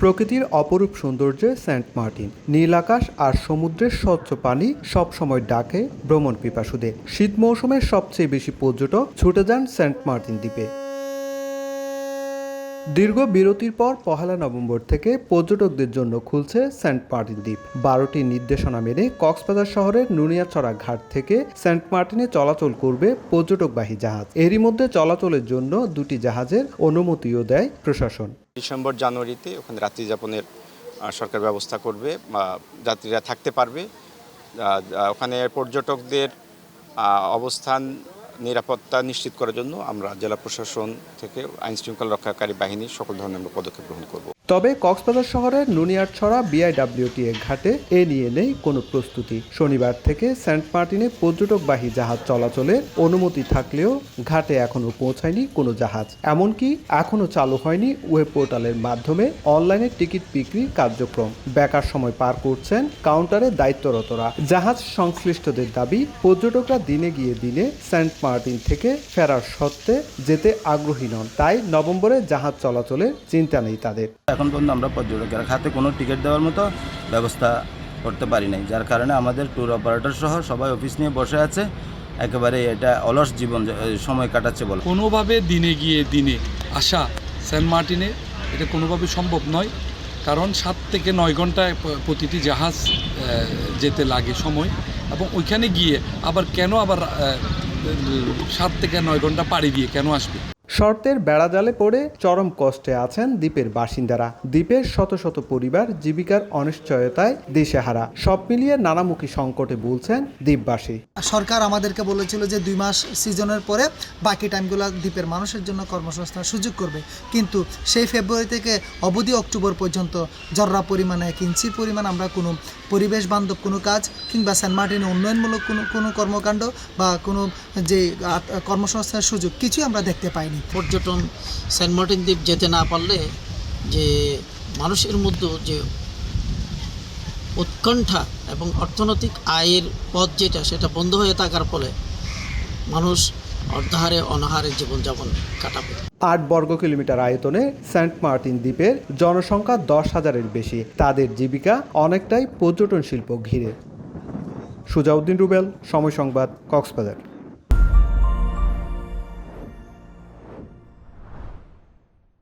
প্রকৃতির অপরূপ সৌন্দর্যে সেন্ট মার্টিন। নীল আকাশ আর সমুদ্রের স্বচ্ছ পানি সবসময় ডাকে ভ্রমণ পিপাসুদের শীত মৌসুমের সবচেয়ে বেশি পর্যটক ছুটে যান সেন্ট মার্টিন দ্বীপে। দীর্ঘ বিরতির পর পহেলা নভেম্বর থেকে পর্যটকদের জন্য খুলছে সেন্ট মার্টিন দ্বীপ। বারোটি নির্দেশনা মেনে কক্সবাজার শহরের নুনিয়াছড়া ঘাট থেকে সেন্ট মার্টিনে চলাচল করবে পর্যটকবাহী জাহাজ। এরই মধ্যে চলাচলের জন্য দুটি জাহাজের অনুমতিও দেয় প্রশাসন। ডিসেম্বর, জানুয়ারিতে ওখানে রাত্রি যাপনের সরকার ব্যবস্থা করবে যাত্রীরা থাকতে পারবে। ওখানে পর্যটকদের অবস্থান নিরাপত্তা নিশ্চিত করার জন্য আমরা জেলা প্রশাসন থেকে আইন শৃঙ্খলা রক্ষাকারী বাহিনীর সকল ধরনের আমরা পদক্ষেপ গ্রহণ করব। তবে কক্সবাজার শহরের নুনিয়ারছড়া বিআইডব্লিউটিএ ঘাটে এ নিয়ে নেই কোনো প্রস্তুতি। শনিবার থেকে সেন্ট মার্টিনে পর্যটকবাহী জাহাজ চলাচলের অনুমতি থাকলেও ঘাটে এখনও পৌঁছায়নি কোনো জাহাজ। এমনকি এখনও চালু হয়নি ওয়েব পোর্টালের মাধ্যমে অনলাইনে টিকিট বিক্রি কার্যক্রম। বেকার সময় পার করছেন কাউন্টারে দায়িত্বরতরা। জাহাজ সংশ্লিষ্টদের দাবি, পর্যটকরা দিনে গিয়ে দিনে সেন্ট মার্টিন থেকে ফেরার সত্ত্বে যেতে আগ্রহী নন। তাই নভেম্বরে জাহাজ চলাচলের চিন্তা নেই তাদের। এখন পর্যন্ত আমরা পর্যটকের খাতে কোনো টিকিট দেওয়ার মতো ব্যবস্থা করতে পারি নাই। যার কারণে আমাদের ট্যুর অপারেটর সহ সবাই অফিস নিয়ে বসে আছে। একেবারে এটা অলস জীবন সময় কাটাচ্ছে বলে। কোনোভাবে দিনে গিয়ে দিনে আসা সেন্ট মার্টিনে এটা কোনোভাবে সম্ভব নয়। কারণ সাত থেকে নয় ঘন্টায় প্রতিটি জাহাজ যেতে লাগে সময়। এবং ওইখানে গিয়ে আবার কেন আবার সাত থেকে নয় ঘণ্টা পাড়ি দিয়ে কেন আসবে? শর্তের বেড়াজালে পড়ে চরম কষ্টে আছেন দ্বীপের বাসিন্দারা। দ্বীপের শত শত পরিবার জীবিকার অনিশ্চয়তায় দিশেহারা। সব মিলিয়ে নানামুখী সংকটে বলছেন দ্বীপবাসী। সরকার আমাদেরকে বলেছিল যে দুই মাস সিজনের পরে বাকি টাইমগুলো দ্বীপের মানুষের জন্য কর্মসংস্থান সুযোগ করবে। কিন্তু সেই ফেব্রুয়ারি থেকে অবধি অক্টোবর পর্যন্ত জর্রা পরিমাণে ইঞ্চি পরিমাণ আমরা কোনো পরিবেশ বান্ধব, কোনো কাজ কিংবা সেন্ট মার্টিনে উন্নয়নমূলক কোনো কোনো কর্মকাণ্ড বা কোনো যে কর্মসংস্থানের সুযোগ, কিছুই আমরা দেখতে পাইনি। পর্যটন সেন্ট মার্টিন দ্বীপ যেতে না পারলে যে মানুষের মধ্যে যে উৎকণ্ঠা এবং অর্থনৈতিক আয়ের পথ যেটা, সেটা বন্ধ হয়ে থাকার ফলে মানুষ অর্ধাহারে অনাহারে জীবনযাপন কাটাবে। আট বর্গ কিলোমিটার আয়তনে সেন্ট মার্টিন দ্বীপের জনসংখ্যা দশ হাজারের বেশি। তাদের জীবিকা অনেকটাই পর্যটন শিল্প ঘিরে। সুজাউদ্দিন রুবেল, সময় সংবাদ, কক্সবাজার।